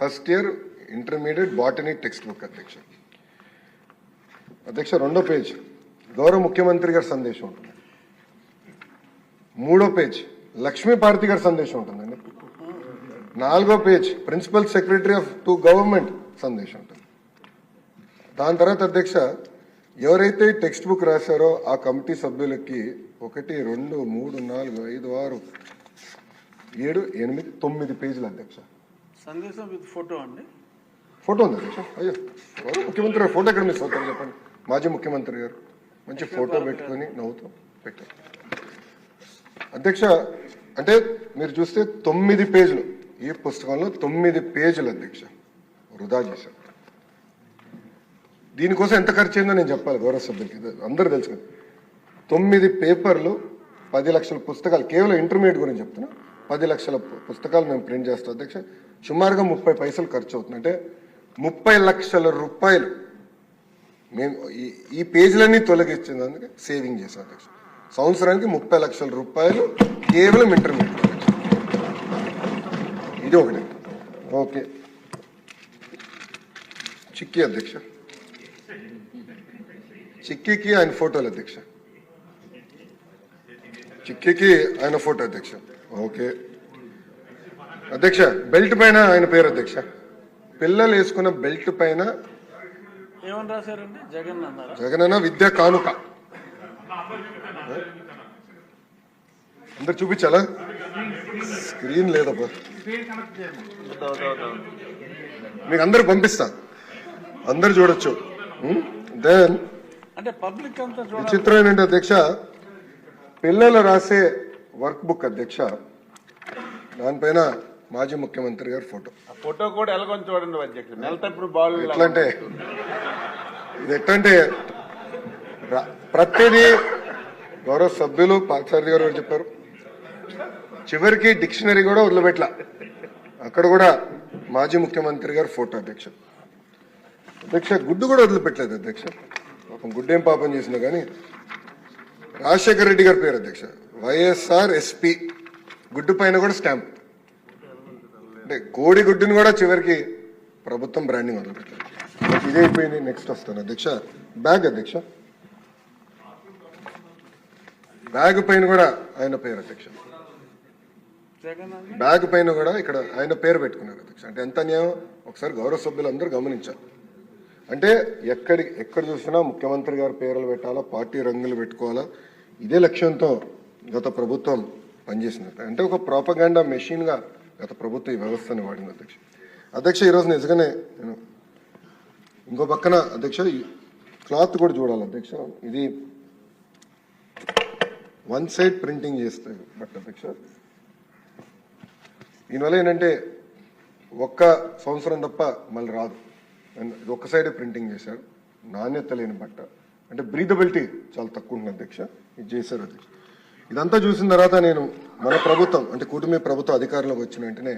First year intermediate botany textbook అధ్యక్ష. అధ్యక్ష రెండో పేజ్. గౌరవ ముఖ్యమంత్రి గారి సందేశం ఉంటుంది. మూడో పేజ్. లక్ష్మీ భారతి గారి సందేశం ఉంటుందండి నాలుగో page. Principal secretary of to government సందేశం ఉంటుంది. దాని తర్వాత అధ్యక్ష ఎవరైతే టెక్స్ట్ బుక్ రాశారో ఆ కమిటీ సభ్యులకి ఒకటి రెండు మూడు నాలుగు ఐదు ఆరు ఏడు ఎనిమిది తొమ్మిది పేజీలు అధ్యక్ష. సందేశం విత్ ఫోటో అండి. ఫోటో ఉంది అయ్యో ముఖ్యమంత్రి గారు ఫోటో ఎక్కడ మిస్ అవుతారు చెప్పండి. మాజీ ముఖ్యమంత్రి గారు. మంచి ఫోటో పెట్టుకొని నవ్వుతూ పెట్టారు అధ్యక్ష అంటే మీరు చూస్తే తొమ్మిది పేజీలు. ఈ పుస్తకంలో తొమ్మిది పేజీలు అధ్యక్ష వృధా చేశారు. దీనికోసం ఎంత ఖర్చు అయిందో నేను చెప్పాలి గౌరవ సభ్యులకి. అందరూ తెలుసు తొమ్మిది పేపర్లు పది లక్షల పుస్తకాలు. కేవలం ఇంటర్మీడియట్ గురించి చెప్తున్నా. పది లక్షల పుస్తకాలు మేము ప్రింట్ చేస్తాం. అధ్యక్ష సుమారుగా ముప్పై పైసలు ఖర్చు అవుతుంది. అంటే ముప్పై లక్షల రూపాయలు మేము ఈ ఈ పేజీలన్నీ అందుకే సేవింగ్ చేసాం అధ్యక్ష. సంవత్సరానికి ముప్పై లక్షల రూపాయలు కేవలం ఇంటర్మీడియట్. ఇది ఒకటి. ఓకే. చిక్కీ అధ్యక్ష. చిక్కీకి ఆయన ఫోటోలు అధ్యక్ష. చిక్కీకి ఆయన ఫోటో అధ్యక్ష. ఓకే. అధ్యక్ష బెల్ట్ పైన ఆయన పేరు అధ్యక్ష. పిల్లలు వేసుకున్న బెల్ట్ పైన ఏమని రాశారండి? జగన్ అన్నారా? జగనన్న విద్యా కానుక. అందరు చూపించాలా? స్క్రీన్ లేదబ్బా. మీకు అందరు పంపిస్తా. అందరు చూడొచ్చు. దెన్ అంటే పబ్లిక్ అంతా విచిత్రం ఏంటంటే అధ్యక్ష పిల్లలు రాసే వర్క్ బుక్ అధ్యక్ష దానిపైన మాజీ ముఖ్యమంత్రి గారి ఫోటో. ఆ ఫోటో కూడా ఎలాగొని చూడండి అధ్యక్షుడు. నెలతప్పుడు బాల్ ఎట్లా అంటే ఇది ఎట్లంటే ప్రతిదీ గౌరవ సభ్యులు పార్థసారథి గారు చెప్పారు. చివరికి డిక్షనరీ కూడా వదిలిపెట్ల. అక్కడ కూడా మాజీ ముఖ్యమంత్రి గారు ఫోటో అధ్యక్ష అధ్యక్ష గుడ్డు కూడా వదిలిపెట్టలేదు అధ్యక్ష. పాపం గుడ్డు ఏం పాపం చేసినా కానీ. రాజశేఖర రెడ్డి గారి పేరు అధ్యక్ష. YSR SP. గుడ్డు పైన కూడా స్టాంప్. అంటే కోడిగుడ్డిని కూడా చివరికి ప్రభుత్వం బ్రాండింగ్ మొదలుపెట్టారు ఇదే అయిపోయింది నెక్స్ట్ వస్తాను అధ్యక్ష బ్యాగ్ అధ్యక్ష. బ్యాగ్ పైన కూడా ఆయన పేరు అధ్యక్ష. బ్యాగ్ పైన కూడా ఇక్కడ ఆయన పేరు పెట్టుకున్నారు అధ్యక్ష. అంటే ఎంత న్యాయం ఒకసారి గౌరవ సభ్యులందరూ గమనించారు గమనించాలి. అంటే ఎక్కడి ఎక్కడ చూసినా ముఖ్యమంత్రి గారి పేర్లు పెట్టాలా పార్టీ రంగులు పెట్టుకోవాలా? ఇదే లక్ష్యంతో గత ప్రభుత్వం పనిచేసింది. అంటే ఒక ప్రాపగాండా మెషిన్గా గత ప్రభుత్వం ఈ వ్యవస్థని వాడింది అధ్యక్ష. అధ్యక్ష ఈరోజు నిజంగానే నేను ఇంకో పక్కన అధ్యక్ష ఈ క్లాత్ కూడా చూడాలి అధ్యక్ష. ఇది వన్ సైడ్ ప్రింటింగ్ చేస్తే బట్ అధ్యక్ష దీనివల్ల ఏంటంటే ఒక్క సంవత్సరం తప్ప మళ్ళీ రాదు. అండ్ ఇది ఒక్క సైడే ప్రింటింగ్ చేశారు నాణ్యత లేని బట్ట. అంటే బ్రీదబిలిటీ చాలా తక్కువ ఉంటుంది అధ్యక్ష. ఇది చేశారు అధ్యక్ష. ఇదంతా చూసిన తర్వాత నేను మన ప్రభుత్వం అంటే కూటమి ప్రభుత్వం అధికారంలోకి వచ్చిన వెంటనే